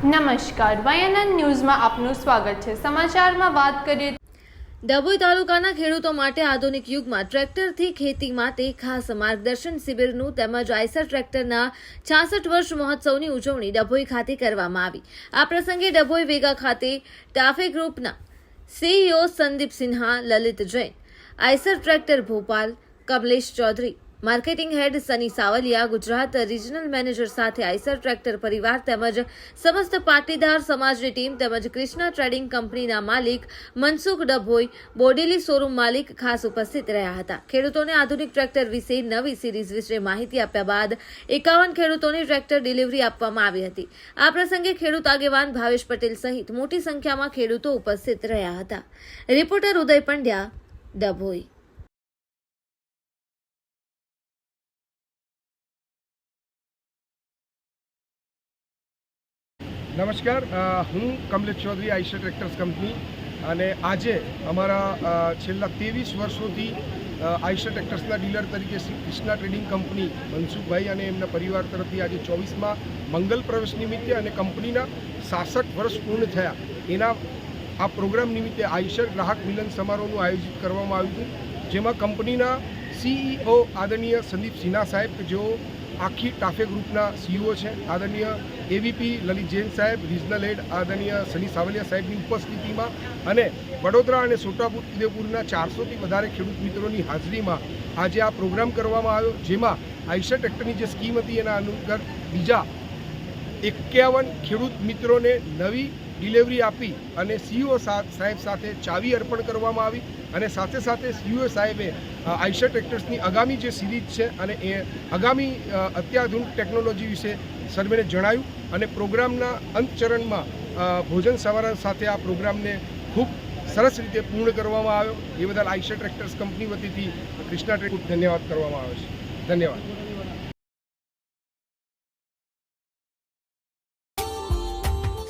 નમસ્કાર, વાયનન ન્યૂઝમાં આપનું સ્વાગત છે. સમાચારમાં વાત કરીએ ડભોઈ તાલુકાના ખેડૂતો માટે આધુનિક યુગમાં ટ્રેક્ટરથી ખેતી માટે ખાસ માર્ગદર્શન શિબિરનું તેમજ આઈસર ટ્રેક્ટરના છાસઠ વર્ષ મહોત્સવની ઉજવણી ડભોઈ ખાતે કરવામાં આવી. આ પ્રસંગે ડભોઈ વેગા ખાતે ટાફે ગ્રુપના CEO Sandeep Sinha, Lalit Jain, Eicher tractor Bhopal, Kamlesh Chaudhary marketing head Sunny Savaliya, Gujarat regional manager સાથે આઈસર ટ્રેક્ટર પરિવાર તેમજ સમસ્ત પાટીદાર સમાજની ટીમ તેમજ કૃષ્ણા ટ્રેડિંગ કંપનીના માલિક મનસુખ ડભોઈ, બોડેલી શોરૂમ માલિક ખાસ ઉપસ્થિત રહ્યા હતા. ખેડૂતોને આધુનિક ટ્રેક્ટર વિશે નવી સિરીઝ વિશે માહિતી આપ્યા બાદ એકાવન ખેડૂતોને ટ્રેક્ટર ડિલિવરી આપવામાં આવી હતી. આ પ્રસંગે ખેડૂત આગેવાન ભાવેશ પટેલ સહિત મોટી સંખ્યામાં ખેડૂતો ઉપસ્થિત રહ્યા હતા. રિપોર્ટર ઉદય પંડ્યા, ડભોઈ. નમસ્કાર હું Kamlesh Chaudhary Eicher tractors company. અને આજે અમારા છેલ્લા ત્રેવીસ વર્ષોથી અ, આઈશર ટ્રેક્ટર્સના ડીલર તરીકે શ્રી કૃષ્ણા ટ્રેડિંગ કંપની મનસુખભાઈ અને એમના પરિવાર તરફથી આજે ચોવીસમાં મંગલ પ્રવેશ નિમિત્તે અને કંપનીના સાસઠ વર્ષ પૂર્ણ થયા. એના આ પ્રોગ્રામ નિમિત્તે આઈશર ગ્રાહક મિલન સમારોહનું આયોજિત કરવામાં આવ્યું હતું જેમાં કંપનીના સીઈઓ આદરણીય સંદીપ સિન્હા સાહેબ કે જેઓ આખી ટાફે ગ્રુપના સીઈઓ છે, આદરણીય એવીપી લલિત જૈન સાહેબ, રિજનલ હેડ આદરણીય સની સાવલિયા સાહેબની ઉપસ્થિતિમાં અને વડોદરા અને છોટાઉદેપુરના ચારસોથી વધારે ખેડૂત મિત્રોની હાજરીમાં આજે આ પ્રોગ્રામ કરવામાં આવ્યો, જેમાં આઈશર ટ્રેક્ટરની જે સ્કીમ હતી એના અનુસાર બીજા એકાવન ખેડૂત મિત્રોને નવી ડિલિવરી આપી અને સીઈઓ સાહેબ સાથે ચાવી અર્પણ કરવામાં આવી અને સાથે સાથે સીઈઓ સાહેબે અ, આઈશર ટ્રેક્ટર્સની આગામી જે સિરીઝ છે અને એ આગામી અત્યાધુનિક ટેકનોલોજી વિશે સર્વેને જણાવ્યું અને પ્રોગ્રામના અંત ચરણમાં ભોજન સવારા સાથે આ પ્રોગ્રામને ખૂબ સરસ રીતે પૂર્ણ કરવામાં આવ્યો. એ બદલ આઈશર ટ્રેક્ટર્સ કંપની વતીથી કૃષ્ણા ટ્રેક ધન્યવાદ કરવામાં આવે છે. ધન્યવાદ.